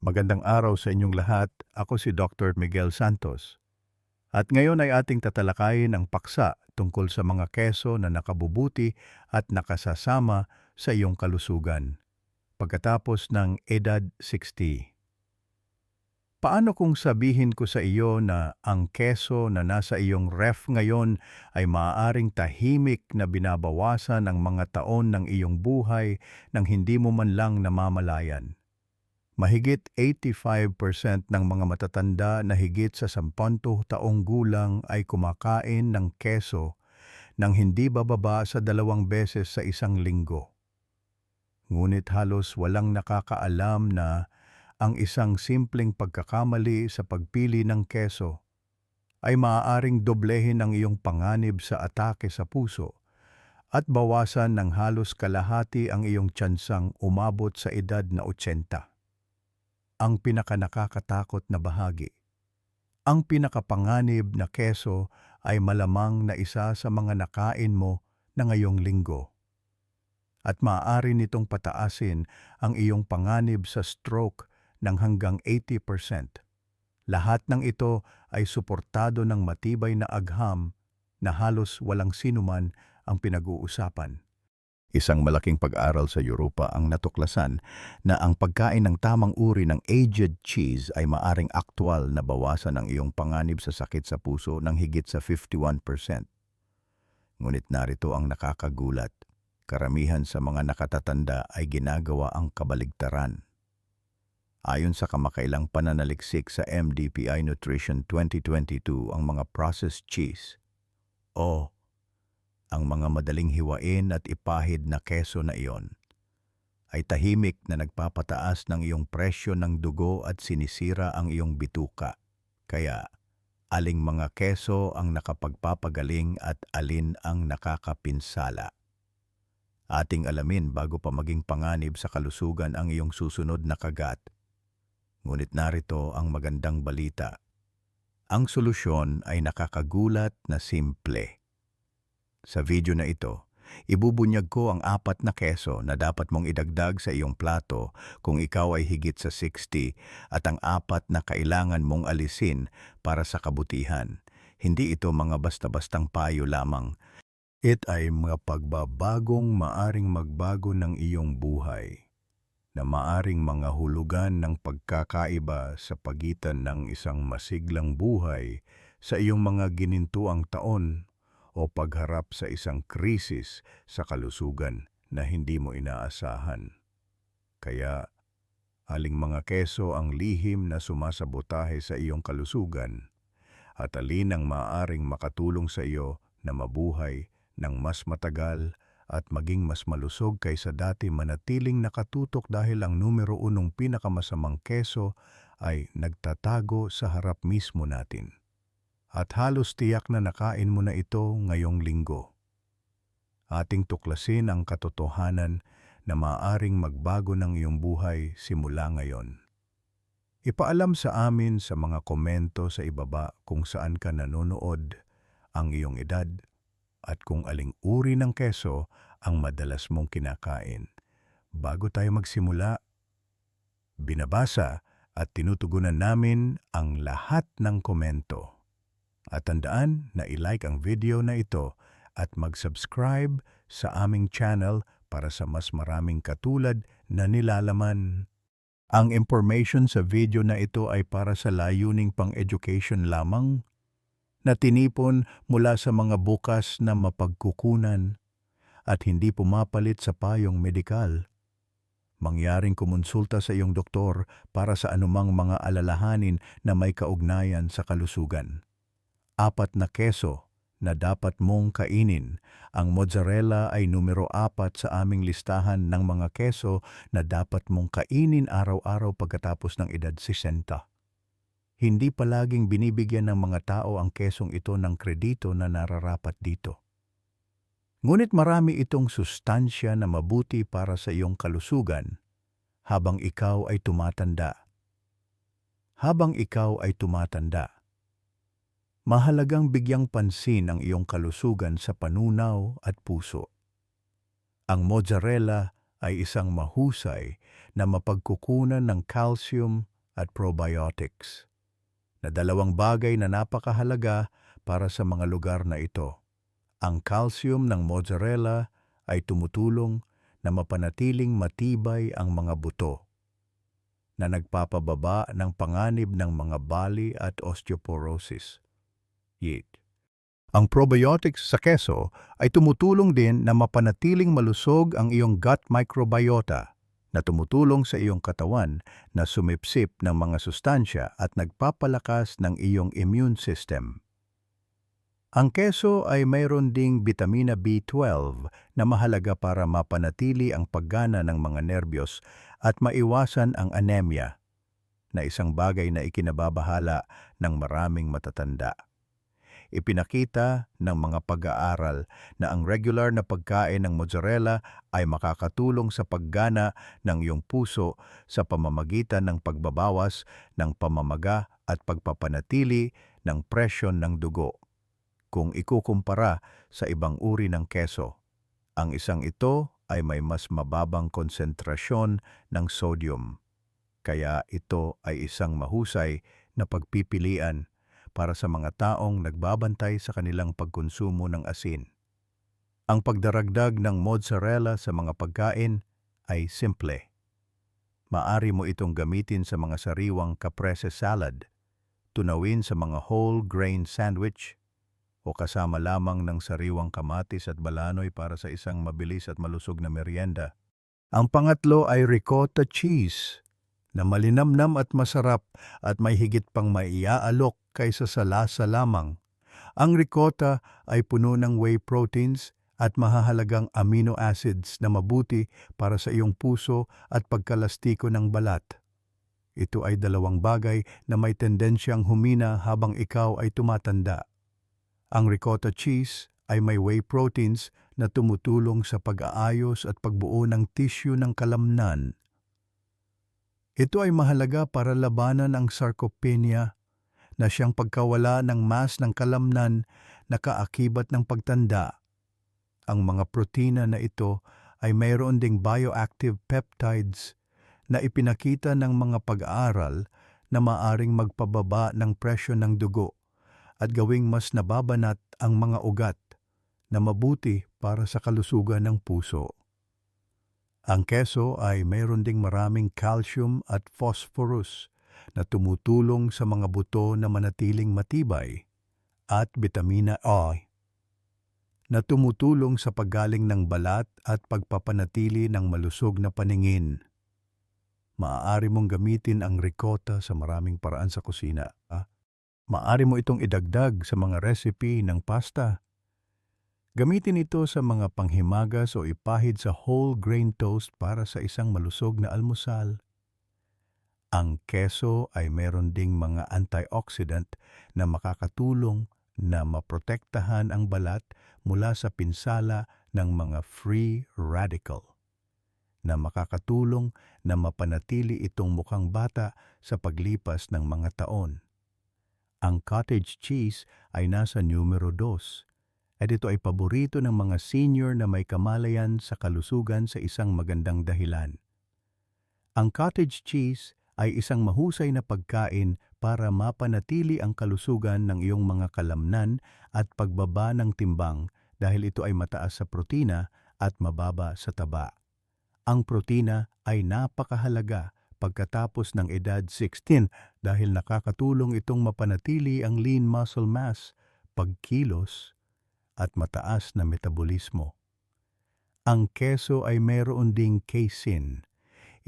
Magandang araw sa inyong lahat. Ako si Dr. Miguel Santos. At ngayon ay ating tatalakayin ang paksa tungkol sa mga keso na nakabubuti at nakasasama sa iyong kalusugan pagkatapos ng edad 60. Paano kung sabihin ko sa iyo na ang keso na nasa iyong ref ngayon ay maaaring tahimik na binabawasan ang mga taon ng iyong buhay nang hindi mo man lang namamalayan? Mahigit 85% ng mga matatanda na higit sa 10 taong gulang ay kumakain ng keso nang hindi bababa sa dalawang beses sa isang linggo. Ngunit halos walang nakakaalam na ang isang simpleng pagkakamali sa pagpili ng keso ay maaaring doblehin ang iyong panganib sa atake sa puso at bawasan ng halos kalahati ang iyong tsansang umabot sa edad na 80 ang pinakanakakatakot na bahagi. Ang pinakapanganib na keso ay malamang na isa sa mga nakain mo na ngayong linggo. At maaari nitong pataasin ang iyong panganib sa stroke ng hanggang 80%. Lahat ng ito ay suportado ng matibay na agham na halos walang sinuman ang pinag-uusapan. Isang malaking pag-aral sa Europa ang natuklasan na ang pagkain ng tamang uri ng aged cheese ay maaring aktwal na bawasan ang iyong panganib sa sakit sa puso ng higit sa 51%. Ngunit narito ang nakakagulat. Karamihan sa mga nakatatanda ay ginagawa ang kabaligtaran. Ayon sa kamakailang pananaliksik sa MDPI Nutrition 2022, ang mga processed cheese o ang mga madaling hiwain at ipahid na keso na iyon ay tahimik na nagpapataas ng iyong presyo ng dugo at sinisira ang iyong bituka. Kaya, aling mga keso ang nakapagpapagaling at alin ang nakakapinsala. Ating alamin bago pa maging panganib sa kalusugan ang iyong susunod na kagat. Ngunit narito ang magandang balita. Ang solusyon ay nakakagulat na simple. Sa video na ito, ibubunyag ko ang apat na keso na dapat mong idagdag sa iyong plato kung ikaw ay higit sa 60 at ang apat na kailangan mong alisin para sa kabutihan. Hindi ito mga basta-bastang payo lamang. It ay mga pagbabagong maaring magbago ng iyong buhay na maaring mga hulugan ng pagkakaiba sa pagitan ng isang masiglang buhay sa iyong mga ginintuang taon o pagharap sa isang krisis sa kalusugan na hindi mo inaasahan. Kaya, aling mga keso ang lihim na sumasabotahe sa iyong kalusugan at alin ang maaaring makatulong sa iyo na mabuhay ng mas matagal at maging mas malusog kaysa dati manatiling nakatutok dahil ang numero unong pinakamasamang keso ay nagtatago sa harap mismo natin at halos tiyak na nakain mo na ito ngayong linggo. Ating tuklasin ang katotohanan na maaring magbago ng iyong buhay simula ngayon. Ipaalam sa amin sa mga komento sa ibaba kung saan ka nanonood, ang iyong edad, at kung aling uri ng keso ang madalas mong kinakain. Bago tayo magsimula, binabasa at tinutugunan namin ang lahat ng komento. At tandaan na i-like ang video na ito at mag-subscribe sa aming channel para sa mas maraming katulad na nilalaman. Ang information sa video na ito ay para sa layuning pang-education lamang na tinipon mula sa mga bukas na mapagkukunan at hindi pumapalit sa payong medikal. Mangyaring kumonsulta sa iyong doktor para sa anumang mga alalahanin na may kaugnayan sa kalusugan apat na keso na dapat mong kainin. Ang mozzarella ay numero apat sa aming listahan ng mga keso na dapat mong kainin araw-araw pagkatapos ng edad 60. Hindi palaging binibigyan ng mga tao ang kesong ito ng kredito na nararapat dito. Ngunit marami itong sustansya na mabuti para sa iyong kalusugan habang ikaw ay tumatanda. Habang ikaw ay tumatanda mahalagang bigyang pansin ang iyong kalusugan sa panunaw at puso. Ang mozzarella ay isang mahusay na mapagkukunan ng calcium at probiotics na dalawang bagay na napakahalaga para sa mga lugar na ito. Ang calcium ng mozzarella ay tumutulong na mapanatiling matibay ang mga buto na nagpapababa ng panganib ng mga bali at osteoporosis. Yet, ang probiotics sa keso ay tumutulong din na mapanatiling malusog ang iyong gut microbiota na tumutulong sa iyong katawan na sumipsip ng mga sustansya at nagpapalakas ng iyong immune system. Ang keso ay mayroon ding bitamina B12 na mahalaga para mapanatili ang paggana ng mga nerbiyos at maiwasan ang anemia, na isang bagay na ikinababahala ng maraming matatanda. Ipinakita ng mga pag-aaral na ang regular na pagkain ng mozzarella ay makakatulong sa paggana ng iyong puso sa pamamagitan ng pagbabawas ng pamamaga at pagpapanatili ng presyon ng dugo. Kung ikukumpara sa ibang uri ng keso, ang isang ito ay may mas mababang konsentrasyon ng sodium. Kaya ito ay isang mahusay na pagpipilian para sa mga taong nagbabantay sa kanilang pagkonsumo ng asin. Ang pagdaragdag ng mozzarella sa mga pagkain ay simple. Maari mo itong gamitin sa mga sariwang caprese salad, tunawin sa mga whole grain sandwich, o kasama lamang ng sariwang kamatis at balanoy para sa isang mabilis at malusog na merienda. Ang pangatlo ay ricotta cheese na malinamnam at masarap at may higit pang maiaalok kaysa sa lasa lamang. Ang ricotta ay puno ng whey proteins at mahahalagang amino acids na mabuti para sa iyong puso at pagkalastiko ng balat. Ito ay dalawang bagay na may tendensyang humina habang ikaw ay tumatanda. Ang ricotta cheese ay may whey proteins na tumutulong sa pag-aayos at pagbuo ng tissue ng kalamnan ito ay mahalaga para labanan ang sarcopenia na siyang pagkawala ng mas ng kalamnan na kaakibat ng pagtanda. Ang mga protina na ito ay mayroon ding bioactive peptides na ipinakita ng mga pag-aaral na maaring magpababa ng presyo ng dugo at gawing mas nababanat ang mga ugat na mabuti para sa kalusugan ng puso. Ang keso ay mayroon ding maraming calcium at phosphorus na tumutulong sa mga buto na manatiling matibay at vitamina A na tumutulong sa paggaling ng balat at pagpapanatili ng malusog na paningin. Maaari mong gamitin ang ricotta sa maraming paraan sa kusina. Ah? Maaari mo itong idagdag sa mga recipe ng pasta Gamitin ito sa mga panghimagas o ipahid sa whole grain toast para sa isang malusog na almusal. Ang keso ay meron ding mga antioxidant na makakatulong na maprotektahan ang balat mula sa pinsala ng mga free radical na makakatulong na mapanatili itong mukhang bata sa paglipas ng mga taon. Ang cottage cheese ay nasa numero 2 at ito ay paborito ng mga senior na may kamalayan sa kalusugan sa isang magandang dahilan. Ang cottage cheese ay isang mahusay na pagkain para mapanatili ang kalusugan ng iyong mga kalamnan at pagbaba ng timbang dahil ito ay mataas sa protina at mababa sa taba. Ang protina ay napakahalaga pagkatapos ng edad 16 dahil nakakatulong itong mapanatili ang lean muscle mass, pagkilos, at mataas na metabolismo. Ang keso ay mayroon ding casein,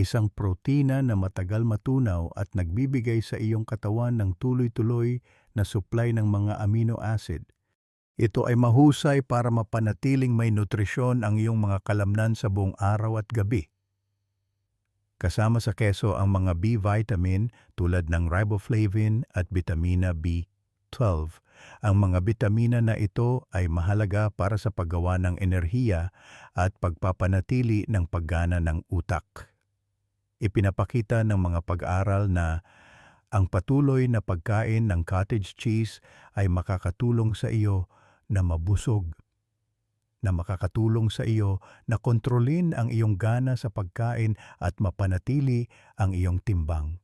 isang protina na matagal matunaw at nagbibigay sa iyong katawan ng tuloy-tuloy na supply ng mga amino acid. Ito ay mahusay para mapanatiling may nutrisyon ang iyong mga kalamnan sa buong araw at gabi. Kasama sa keso ang mga B vitamin tulad ng riboflavin at vitamina B12 ang mga bitamina na ito ay mahalaga para sa paggawa ng enerhiya at pagpapanatili ng paggana ng utak. Ipinapakita ng mga pag-aaral na ang patuloy na pagkain ng cottage cheese ay makakatulong sa iyo na mabusog, na makakatulong sa iyo na kontrolin ang iyong gana sa pagkain at mapanatili ang iyong timbang.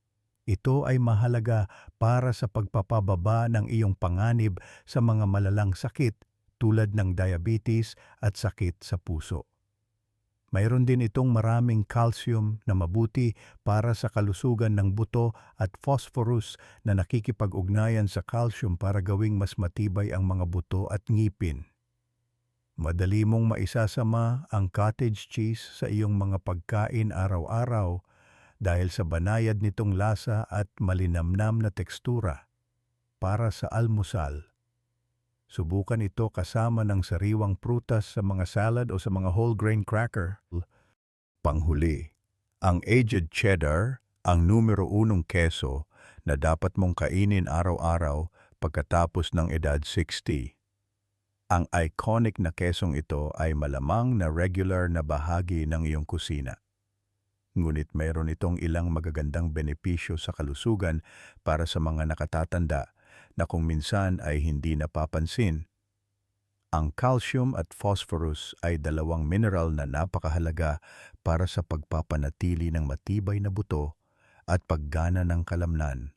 Ito ay mahalaga para sa pagpapababa ng iyong panganib sa mga malalang sakit tulad ng diabetes at sakit sa puso. Mayroon din itong maraming calcium na mabuti para sa kalusugan ng buto at phosphorus na nakikipag-ugnayan sa calcium para gawing mas matibay ang mga buto at ngipin. Madali mong maisasama ang cottage cheese sa iyong mga pagkain araw-araw dahil sa banayad nitong lasa at malinamnam na tekstura para sa almusal. Subukan ito kasama ng sariwang prutas sa mga salad o sa mga whole grain cracker. Panghuli, ang aged cheddar, ang numero unong keso na dapat mong kainin araw-araw pagkatapos ng edad 60. Ang iconic na kesong ito ay malamang na regular na bahagi ng iyong kusina. Ngunit mayroon itong ilang magagandang benepisyo sa kalusugan para sa mga nakatatanda na kung minsan ay hindi napapansin. Ang calcium at phosphorus ay dalawang mineral na napakahalaga para sa pagpapanatili ng matibay na buto at paggana ng kalamnan.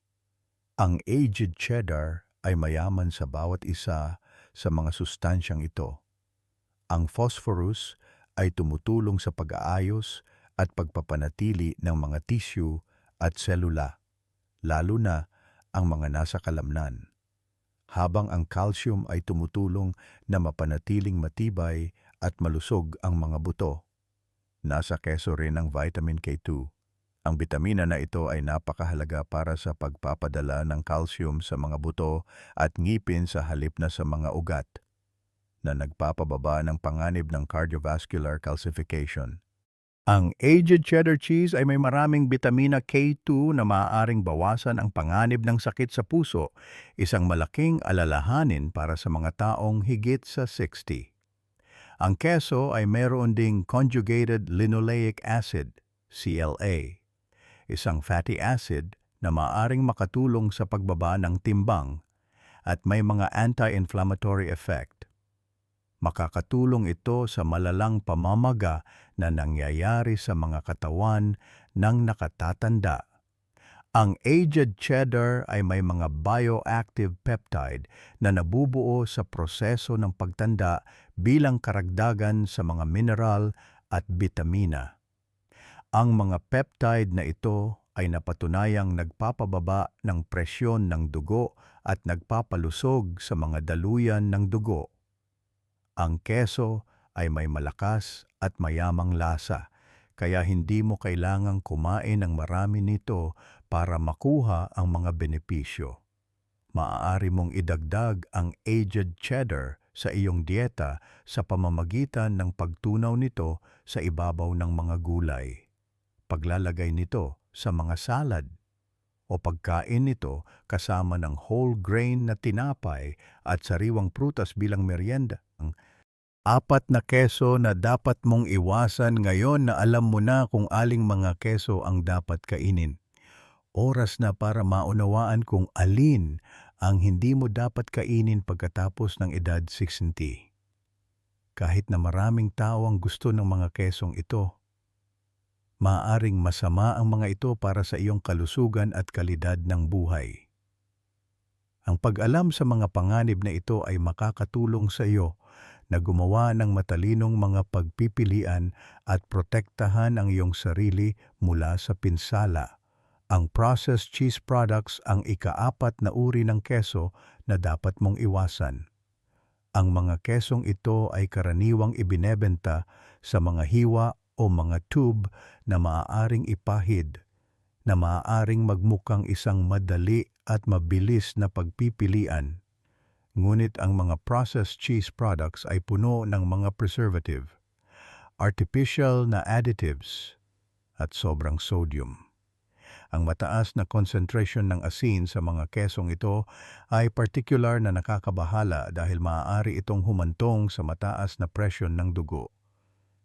Ang aged cheddar ay mayaman sa bawat isa sa mga sustansyang ito. Ang phosphorus ay tumutulong sa pag-aayos at pagpapanatili ng mga tissue at selula, lalo na ang mga nasa kalamnan. Habang ang calcium ay tumutulong na mapanatiling matibay at malusog ang mga buto. Nasa keso rin ang vitamin K2. Ang bitamina na ito ay napakahalaga para sa pagpapadala ng calcium sa mga buto at ngipin sa halip na sa mga ugat na nagpapababa ng panganib ng cardiovascular calcification. Ang aged cheddar cheese ay may maraming bitamina K2 na maaaring bawasan ang panganib ng sakit sa puso, isang malaking alalahanin para sa mga taong higit sa 60. Ang keso ay meron ding conjugated linoleic acid, CLA, isang fatty acid na maaaring makatulong sa pagbaba ng timbang at may mga anti-inflammatory effect. Makakatulong ito sa malalang pamamaga na nangyayari sa mga katawan ng nakatatanda. Ang aged cheddar ay may mga bioactive peptide na nabubuo sa proseso ng pagtanda bilang karagdagan sa mga mineral at bitamina. Ang mga peptide na ito ay napatunayang nagpapababa ng presyon ng dugo at nagpapalusog sa mga daluyan ng dugo. Ang keso ay may malakas at mayamang lasa, kaya hindi mo kailangang kumain ng marami nito para makuha ang mga benepisyo. Maaari mong idagdag ang aged cheddar sa iyong dieta sa pamamagitan ng pagtunaw nito sa ibabaw ng mga gulay. Paglalagay nito sa mga salad o pagkain nito kasama ng whole grain na tinapay at sariwang prutas bilang merienda. Apat na keso na dapat mong iwasan ngayon na alam mo na kung aling mga keso ang dapat kainin. Oras na para maunawaan kung alin ang hindi mo dapat kainin pagkatapos ng edad 60. Kahit na maraming tao ang gusto ng mga kesong ito, maaring masama ang mga ito para sa iyong kalusugan at kalidad ng buhay. Ang pag-alam sa mga panganib na ito ay makakatulong sa iyo na gumawa ng matalinong mga pagpipilian at protektahan ang iyong sarili mula sa pinsala. Ang processed cheese products ang ikaapat na uri ng keso na dapat mong iwasan. Ang mga kesong ito ay karaniwang ibinebenta sa mga hiwa o mga tube na maaaring ipahid, na maaaring magmukhang isang madali at mabilis na pagpipilian ngunit ang mga processed cheese products ay puno ng mga preservative, artificial na additives, at sobrang sodium. Ang mataas na concentration ng asin sa mga kesong ito ay particular na nakakabahala dahil maaari itong humantong sa mataas na presyon ng dugo,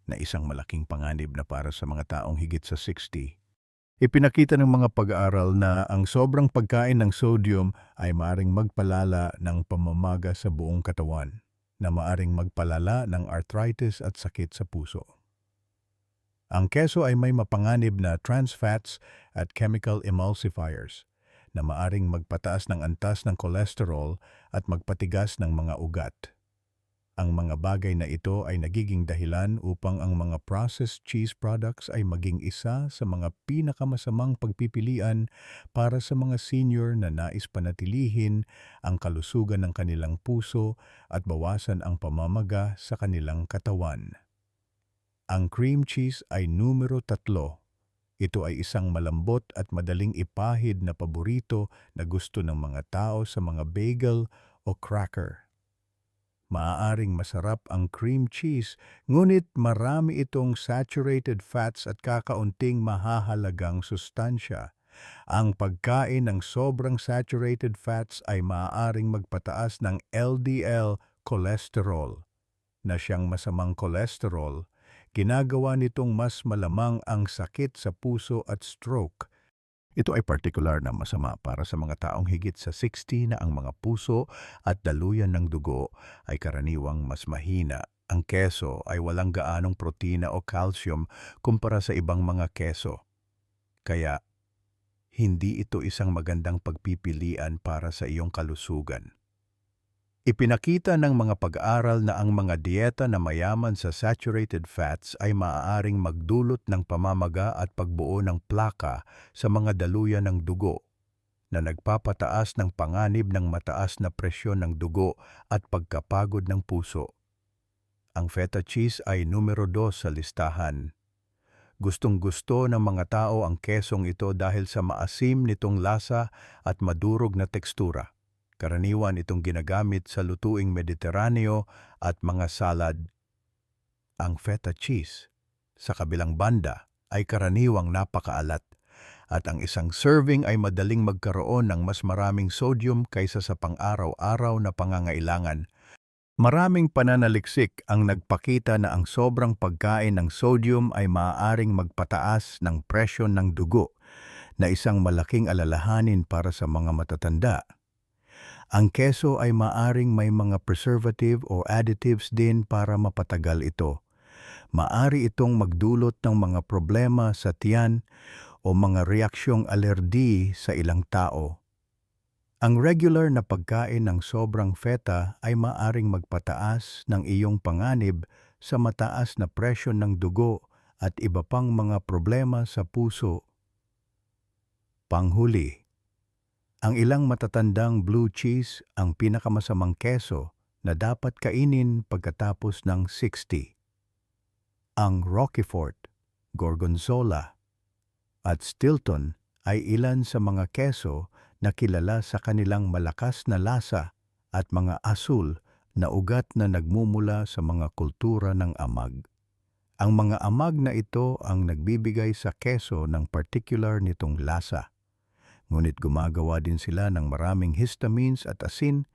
na isang malaking panganib na para sa mga taong higit sa 60. Ipinakita ng mga pag-aaral na ang sobrang pagkain ng sodium ay maaring magpalala ng pamamaga sa buong katawan, na maaring magpalala ng arthritis at sakit sa puso. Ang keso ay may mapanganib na trans fats at chemical emulsifiers na maaring magpataas ng antas ng cholesterol at magpatigas ng mga ugat. Ang mga bagay na ito ay nagiging dahilan upang ang mga processed cheese products ay maging isa sa mga pinakamasamang pagpipilian para sa mga senior na nais panatilihin ang kalusugan ng kanilang puso at bawasan ang pamamaga sa kanilang katawan. Ang cream cheese ay numero tatlo. Ito ay isang malambot at madaling ipahid na paborito na gusto ng mga tao sa mga bagel o cracker. Maaaring masarap ang cream cheese, ngunit marami itong saturated fats at kakaunting mahahalagang sustansya. Ang pagkain ng sobrang saturated fats ay maaaring magpataas ng LDL cholesterol na siyang masamang cholesterol, ginagawa nitong mas malamang ang sakit sa puso at stroke. Ito ay partikular na masama para sa mga taong higit sa 60 na ang mga puso at daluyan ng dugo ay karaniwang mas mahina. Ang keso ay walang gaanong protina o calcium kumpara sa ibang mga keso. Kaya, hindi ito isang magandang pagpipilian para sa iyong kalusugan. Ipinakita ng mga pag-aaral na ang mga dieta na mayaman sa saturated fats ay maaaring magdulot ng pamamaga at pagbuo ng plaka sa mga daluyan ng dugo na nagpapataas ng panganib ng mataas na presyon ng dugo at pagkapagod ng puso. Ang feta cheese ay numero 2 sa listahan. Gustong-gusto ng mga tao ang kesong ito dahil sa maasim nitong lasa at madurog na tekstura. Karaniwan itong ginagamit sa lutuing Mediteraneo at mga salad. Ang feta cheese, sa kabilang banda, ay karaniwang napakaalat at ang isang serving ay madaling magkaroon ng mas maraming sodium kaysa sa pang-araw-araw na pangangailangan. Maraming pananaliksik ang nagpakita na ang sobrang pagkain ng sodium ay maaaring magpataas ng presyon ng dugo na isang malaking alalahanin para sa mga matatanda. Ang keso ay maaring may mga preservative o additives din para mapatagal ito. Maari itong magdulot ng mga problema sa tiyan o mga reaksyong alerdi sa ilang tao. Ang regular na pagkain ng sobrang feta ay maaring magpataas ng iyong panganib sa mataas na presyon ng dugo at iba pang mga problema sa puso. Panghuli, ang ilang matatandang blue cheese ang pinakamasamang keso na dapat kainin pagkatapos ng 60. Ang Roquefort, Gorgonzola, at Stilton ay ilan sa mga keso na kilala sa kanilang malakas na lasa at mga asul na ugat na nagmumula sa mga kultura ng amag. Ang mga amag na ito ang nagbibigay sa keso ng particular nitong lasa ngunit gumagawa din sila ng maraming histamines at asin.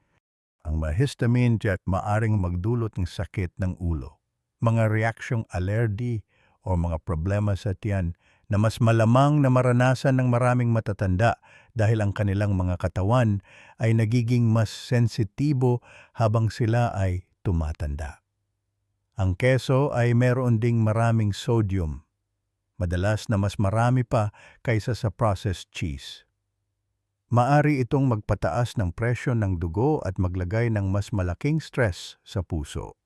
Ang mga histamine at maaring magdulot ng sakit ng ulo, mga reaksyong alerdi o mga problema sa tiyan na mas malamang na maranasan ng maraming matatanda dahil ang kanilang mga katawan ay nagiging mas sensitibo habang sila ay tumatanda. Ang keso ay meron ding maraming sodium, madalas na mas marami pa kaysa sa processed cheese. Maari itong magpataas ng presyon ng dugo at maglagay ng mas malaking stress sa puso.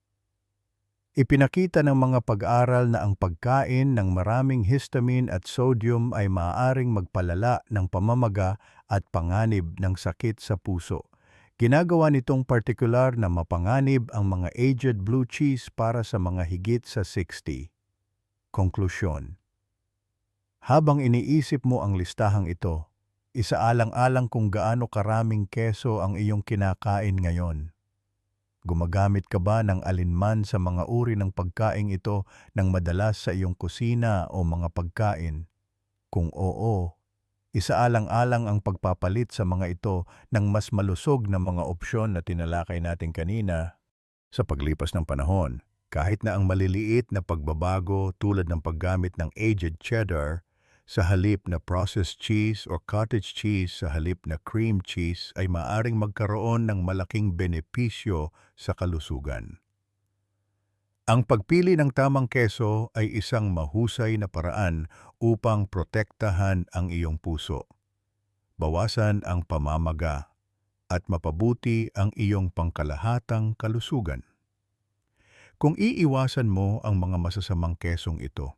Ipinakita ng mga pag-aaral na ang pagkain ng maraming histamine at sodium ay maaaring magpalala ng pamamaga at panganib ng sakit sa puso. Ginagawa nitong partikular na mapanganib ang mga aged blue cheese para sa mga higit sa 60. Konklusyon Habang iniisip mo ang listahang ito, Isaalang-alang kung gaano karaming keso ang iyong kinakain ngayon. Gumagamit ka ba ng alinman sa mga uri ng pagkain ito ng madalas sa iyong kusina o mga pagkain? Kung oo, isaalang-alang ang pagpapalit sa mga ito ng mas malusog na mga opsyon na tinalakay natin kanina. Sa paglipas ng panahon, kahit na ang maliliit na pagbabago tulad ng paggamit ng aged cheddar sa halip na processed cheese o cottage cheese sa halip na cream cheese ay maaring magkaroon ng malaking benepisyo sa kalusugan. Ang pagpili ng tamang keso ay isang mahusay na paraan upang protektahan ang iyong puso. Bawasan ang pamamaga at mapabuti ang iyong pangkalahatang kalusugan. Kung iiwasan mo ang mga masasamang kesong ito,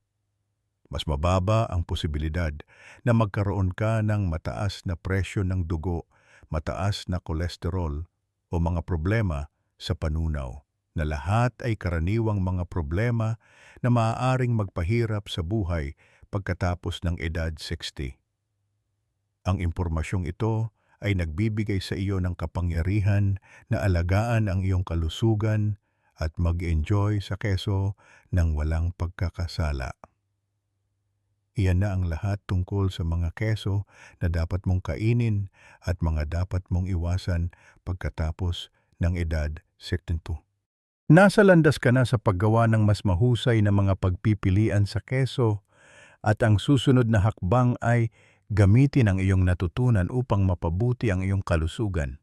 mas mababa ang posibilidad na magkaroon ka ng mataas na presyo ng dugo, mataas na kolesterol o mga problema sa panunaw na lahat ay karaniwang mga problema na maaaring magpahirap sa buhay pagkatapos ng edad 60. Ang impormasyong ito ay nagbibigay sa iyo ng kapangyarihan na alagaan ang iyong kalusugan at mag-enjoy sa keso ng walang pagkakasala. Iyan na ang lahat tungkol sa mga keso na dapat mong kainin at mga dapat mong iwasan pagkatapos ng edad 62. Nasa landas ka na sa paggawa ng mas mahusay na mga pagpipilian sa keso at ang susunod na hakbang ay gamitin ang iyong natutunan upang mapabuti ang iyong kalusugan.